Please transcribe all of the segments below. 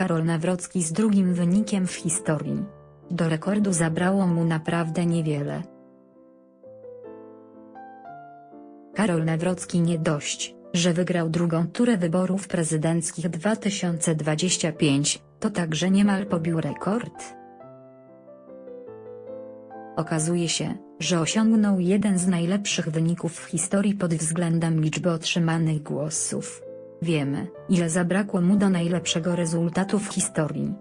Karol Nawrocki z drugim wynikiem w historii. Do rekordu zabrało mu naprawdę niewiele. Karol Nawrocki nie dość, że wygrał drugą turę wyborów prezydenckich 2025, to także niemal pobił rekord. Okazuje się, że osiągnął jeden z najlepszych wyników w historii pod względem liczby otrzymanych głosów. Wiemy, ile zabrakło mu do najlepszego rezultatu w historii.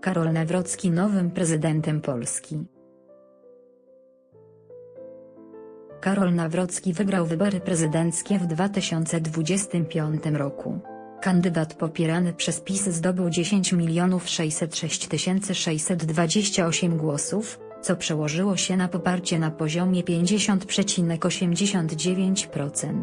Karol Nawrocki nowym prezydentem Polski. Karol Nawrocki wygrał wybory prezydenckie w 2025 roku. Kandydat popierany przez PiS zdobył 10 606 628 głosów, co przełożyło się na poparcie na poziomie 50,89%.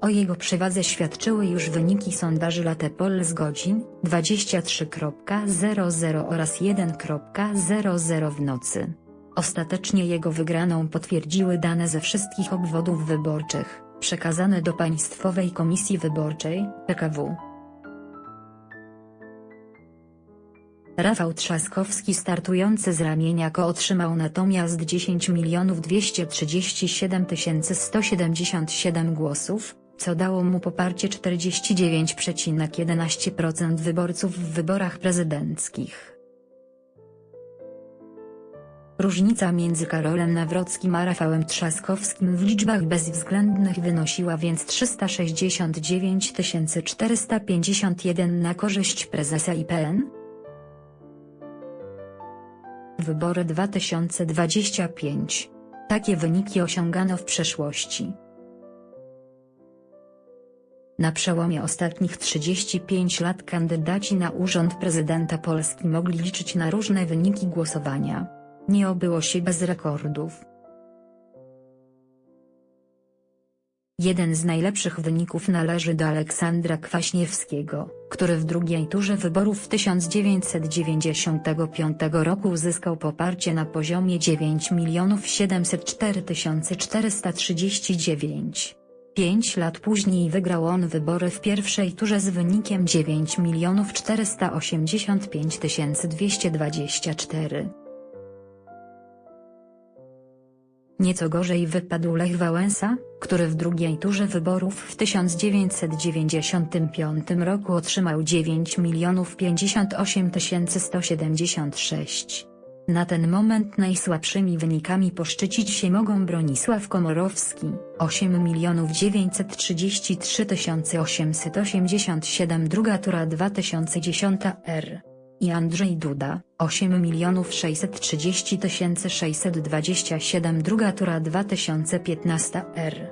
O jego przewadze świadczyły już wyniki sondaży Latepol z godzin 23.00 oraz 1.00 w nocy. Ostatecznie jego wygraną potwierdziły dane ze wszystkich obwodów wyborczych, przekazane do Państwowej Komisji Wyborczej, PKW. Rafał Trzaskowski startujący z ramieniako otrzymał natomiast 10 237 177 głosów, co dało mu poparcie 49,11% wyborców w wyborach prezydenckich. Różnica między Karolem Nawrockim a Rafałem Trzaskowskim w liczbach bezwzględnych wynosiła więc 369 451 na korzyść prezesa IPN. Wybory 2025. Takie wyniki osiągano w przeszłości. Na przełomie ostatnich 35 lat kandydaci na urząd prezydenta Polski mogli liczyć na różne wyniki głosowania. Nie obyło się bez rekordów. Jeden z najlepszych wyników należy do Aleksandra Kwaśniewskiego, który w drugiej turze wyborów w 1995 roku uzyskał poparcie na poziomie 9 704 439. Pięć lat później wygrał on wybory w pierwszej turze z wynikiem 9 485 224. Nieco gorzej wypadł Lech Wałęsa, który w drugiej turze wyborów w 1995 roku otrzymał 9 058 176. Na ten moment najsłabszymi wynikami poszczycić się mogą Bronisław Komorowski, 8 933 887 druga tura 2010 r. I Andrzej Duda, 8 630 627 druga tura 2015 r.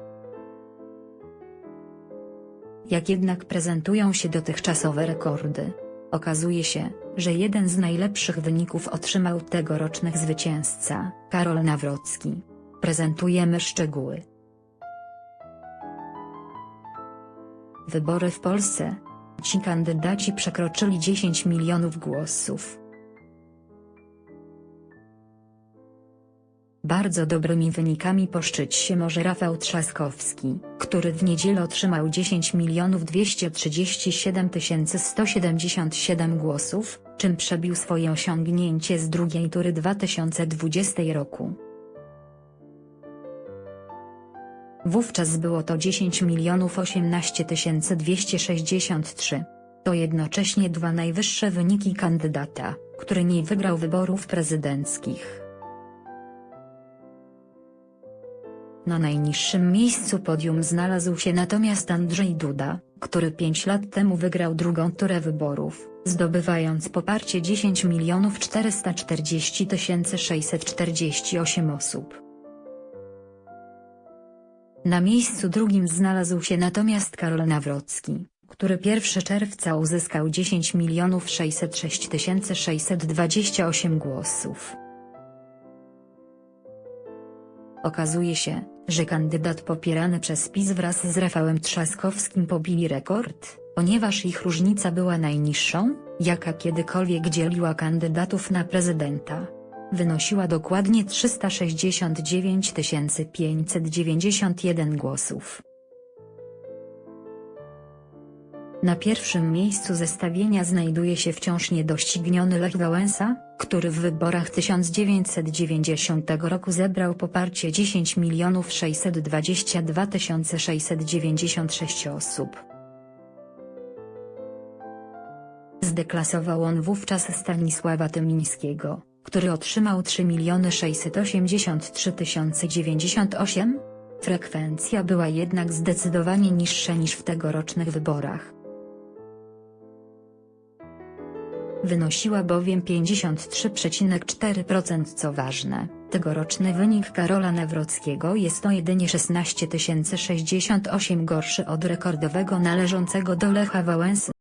Jak jednak prezentują się dotychczasowe rekordy? Okazuje się, że jeden z najlepszych wyników otrzymał tegoroczny zwycięzca, Karol Nawrocki. Prezentujemy szczegóły. Wybory w Polsce. Ci kandydaci przekroczyli 10 milionów głosów. Bardzo dobrymi wynikami poszczyć się może Rafał Trzaskowski, który w niedzielę otrzymał 10 237 177 głosów, czym przebił swoje osiągnięcie z drugiej tury 2020 roku. Wówczas było to 10 018 263. To jednocześnie dwa najwyższe wyniki kandydata, który nie wygrał wyborów prezydenckich. Na najniższym miejscu podium znalazł się natomiast Andrzej Duda, który 5 lat temu wygrał drugą turę wyborów, zdobywając poparcie 10 440 648 osób. Na miejscu drugim znalazł się natomiast Karol Nawrocki, który 1 czerwca uzyskał 10 606 628 głosów. Okazuje się, że kandydat popierany przez PiS wraz z Rafałem Trzaskowskim pobili rekord, ponieważ ich różnica była najniższą, jaka kiedykolwiek dzieliła kandydatów na prezydenta. Wynosiła dokładnie 369 591 głosów. Na pierwszym miejscu zestawienia znajduje się wciąż niedościgniony Lech Wałęsa, który w wyborach 1990 roku zebrał poparcie 10 622 696 osób. Zdeklasował on wówczas Stanisława Tymińskiego, który otrzymał 3 683 098. Frekwencja była jednak zdecydowanie niższa niż w tegorocznych wyborach. Wynosiła bowiem 53,4% co ważne, tegoroczny wynik Karola Nawrockiego jest o jedynie 16 068 gorszy od rekordowego należącego do Lecha Wałęsy.